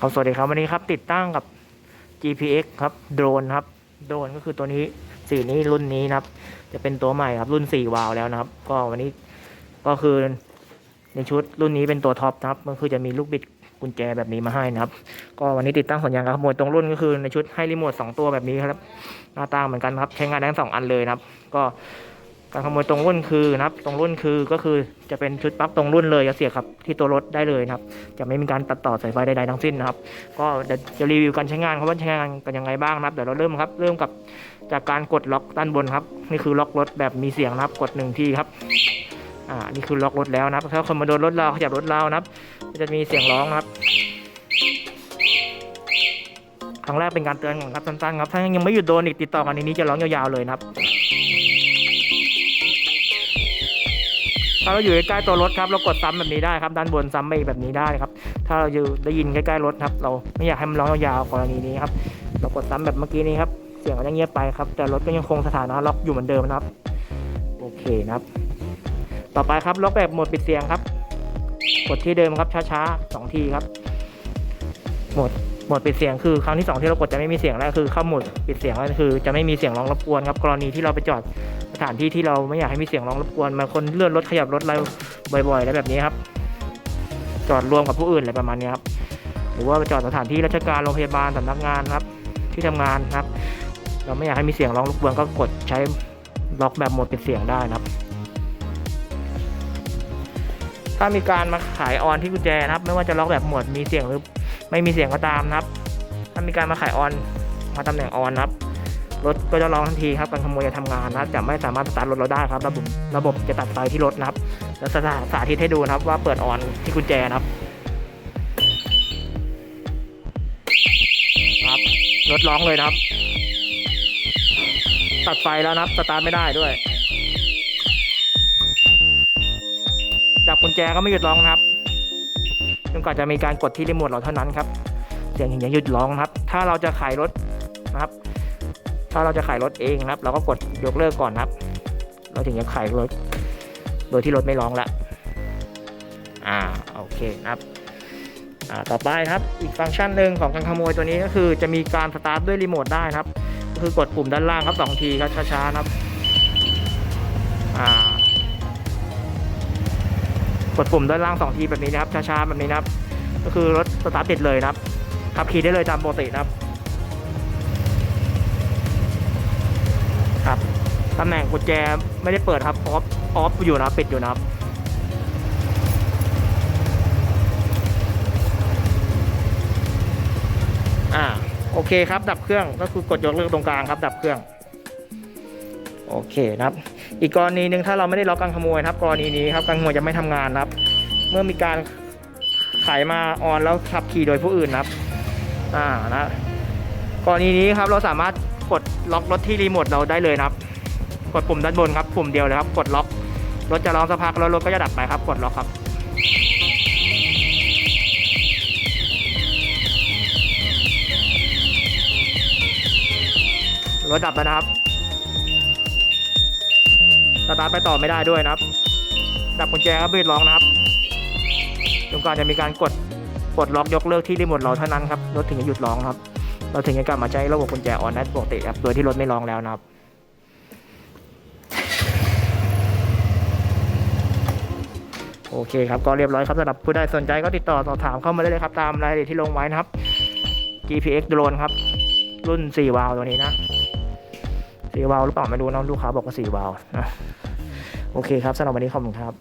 ครับสวัสดีครับวันนี้ครับติดตั้งกับ GPX ครับโดรนครับโดรนก็คือตัวนี้สีนี้รุ่นนี้นะครับ จะเป็นตัวใหม่ครับรุ่น4วาล์วแล้วนะครับ ก็วันนี้ก็คือในชุดรุ่นนี้เป็นตัวท็อปนะครับก็คือจะมีลูกบิดกุญแจแบบนี้มาให้นะครับ ก็วันนี้ติดตั้งสัญญาณการขโมยตรงรุ่นก็คือในชุดให้รีโมทสองตัวแบบนี้ครับ หน้าตาเหมือนกันครับ ใช้งานได้ทั้งสองอันเลยนะครับ ก็ การขโมยตรงรุ่นคือนะครับ ตรงรุ่นคือก็คือจะเป็นชุดปลั๊กตรงรุ่นเลยจะเสียบครับที่ตัวรถได้เลยนะครับ จะไม่มีการตัดต่อสายไฟใดๆทั้งสิ้นนะครับ ก็เดี๋ยวจะรีวิวการใช้งานครับว่าใช้งานกันยังไงบ้างนะครับเดี๋ยวเราเริ่มครับ เริ่มกับจากการกดล็อกด้านบนครับ นี่คือล็อกรถแบบมีเสียงนะครับ กดหนึ่งทีครับอ่านี่คือล็อกรถแล้วนะครับถ้าคนมาโดนรถเราขยับรถเรานะครับจะมีเสียงร้องนะครับครั้งแรกเป็นการเตือนก่อนครับสั้นๆครับถ้ายังไม่หยุดโดนอีกติดต่อกันในนี้จะร้องยาวๆเลยนะครับ ถ้าเราอยู่ใกล้ๆตัวรถครับเรากดซ้ำแบบนี้ได้ครับ ด้านบนซ้ำไปแบบนี้ได้ครับ ถ้าเราอยู่ได้ยินใกล้ๆรถครับ เราไม่อยากให้มันร้องยาวๆกรณีนี้ครับ เรากดซ้ำแบบเมื่อกี้นี้ครับ เสียงมันจะเงียบไปครับ แต่รถก็ยังคงสถานะล็อกอยู่เหมือนเดิมนะครับ โอเคนะครับ ต่อไปครับล็อกแบบโหมดปิดเสียงครับ กดที่เดิมครับช้าๆสองทีครับ โหมดโหมดปิดเสียงคือครั้งที่สองที่เรากดจะไม่มีเสียงแล้วคือเข้าโหมดปิดเสียงแล้วคือจะไม่มีเสียงร้องรบกวนครับกรณีที่เราไปจอด สถานที่ที่เราไม่อยากให้มีเสียงร้องรบกวนบางคนเลื่อนรถขยับรถอะไรบ่อยๆแล้วแบบนี้ครับ จอดรวมกับผู้อื่นอะไรประมาณนี้ครับหรือว่าจอดสถานที่ราชการโรงพยาบาลสำนักงานครับ ที่ทำงานครับ เราไม่อยากให้มีเสียงร้องรบกวนก็กดใช้ล็อกแบบหมดเปิดเสียงได้นะครับ ถ้ามีการมาขายออนที่กุญแจนะครับ ไม่ว่าจะล็อกแบบหมดมีเสียงหรือไม่มีเสียงก็ตามนะครับ ถ้ามีการมาขายออนมาตำแหน่งออนนะครับ รถก็จะร้องทันทีครับการขโมยจะทำงานนะครับจะไม่สามารถสตาร์ทรถเราได้ครับ ระบบระบบจะตัดไฟที่รถนะครับ แล้วสาสาธิตให้ดูนะครับว่าเปิดออนที่กุญแจนะครับครับรถร้องเลยนะครับ ตัดไฟแล้วนะครับสตาร์ทไม่ได้ด้วย ดับกุญแจก็ไม่หยุดร้องนะครับจนกว่าจะมีการกดที่รีโมทเราเท่านั้นครับเสียงถึงจะหยุดร้องนะครับ ถ้าเราจะขายรถนะครับ ถ้าเราจะขายรถเองนะครับ เราก็กดยกเลิกก่อนครับ เราถึงจะขายรถ โดยที่รถไม่ร้องละอ่าโอเคนะครับอ่าต่อไปครับอีกฟังก์ชันหนึ่งของการขโมยตัวนี้ก็คือจะมีการสตาร์ทด้วยรีโมทได้นะครับก็คือกดปุ่มด้านล่างครับสองทีครับช้าๆนะครับอ่ากดปุ่มด้านล่างสองทีแบบนี้นะครับช้าๆแบบนี้นะครับ ก็คือรถสตาร์ทติดเลยนะครับขับขี่ได้เลยตามปกตินะครับ ตำแหน่งกุญแจไม่ได้เปิดครับออฟออฟอยู่นะปิดอยู่นะครับอ่าโอเคครับ ดับเครื่องก็คือกดยกเลิกตรงกลางครับ ดับเครื่อง โอเคนะครับ อีกกรณีหนึ่งถ้าเราไม่ได้ล็อกการขโมยนะครับกรณีนี้ครับการขโมยจะไม่ทำงานครับ เมื่อมีการขายมาออนแล้วขับขี่โดยผู้อื่นครับ อ่านะกรณีนี้ครับเราสามารถกดล็อกรถที่รีโมทเราได้เลยนะครับ กดปุ่มด้านบนครับปุ่มเดียวเลยครับ กดล็อกรถจะร้องสักพักแล้วรถก็จะดับไปครับ กดล็อกครับ รถดับแล้วนะครับสตาร์ทไปต่อไม่ได้ด้วยนะครับ ดับกุญแจก็บีดร้องนะครับจนกว่าจะมีการกดกดล็อกยกเลิกที่รีโมทเราเท่านั้นครับรถถึงจะหยุดร้องครับ เราถึงจะกลับมาใช้ระบบกุญแจออนได้ปกติครับโดยที่รถไม่ร้องแล้วนะครับ โอเคครับก็เรียบร้อยครับสำหรับผู้ใดสนใจก็ติดต่อสอบถามเข้ามาได้เลยครับตามรายละเอียดที่ลงไว้นะครับ GPX drone ครับ รุ่น 4 วาล์วตัวนี้นะ 4 วาล์วหรือเปล่าไม่รู้นะลูกค้าบอกว่า 4 วาล์วนะโอเคครับสำหรับวันนี้ขอบคุณครับ